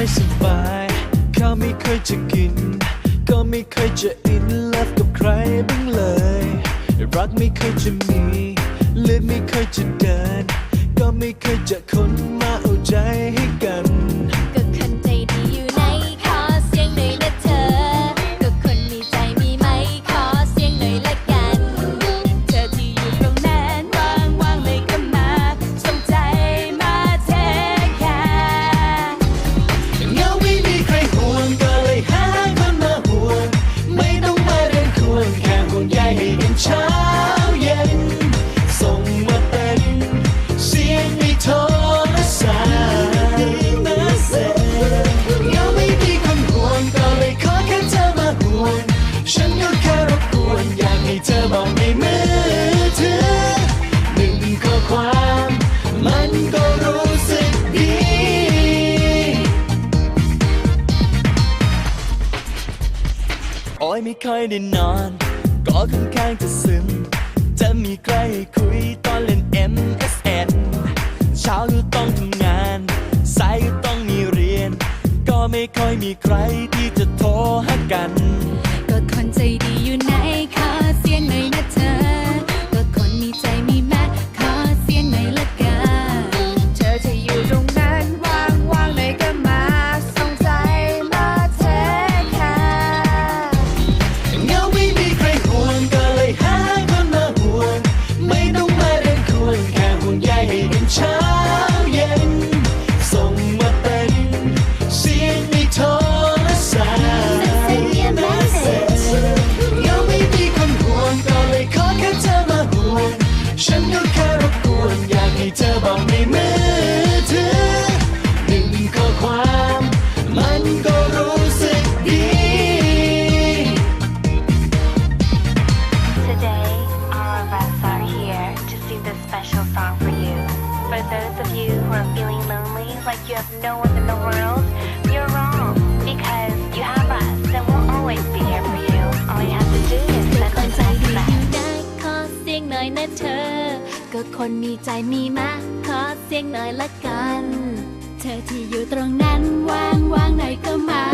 ค่อยสบายข้าไม่เคยจะกิน ก็ไม่เคยจะอินเลิฟกับใครบ้างเลย รักไม่เคยจะมีเลือดไม่เคยจะเดิน ก็ไม่เคยจะคนมาเอา ความ มันก็รู้สึกดี โอ้ยไม่ค่อยได้นอน ก็ค่อนข้างจะซึม จะมีใครคุยตอนเล่น MSN เช้าก็ต้องทำงานสายก็ต้องมีเรียน ก็ไม่ค่อยมีใครที่จะโทรหากัน ก็คนใจดีอยู่ไหนคะเสียงหน่อยนะเธอ for those of you who are feeling lonely, like you have no one in the world, you're wrong because you have us and we'll always be here for you. All you have to do is เธอ send ค us น a ใจดีอ text. ยู่นะขอเสียงหน่อยนะเธอ ก็คนมีใจมีมาขอเสียงหน่อยละกัน เธอที่อยู่ตรงนั้นว่างว่างๆหน่อยก็มา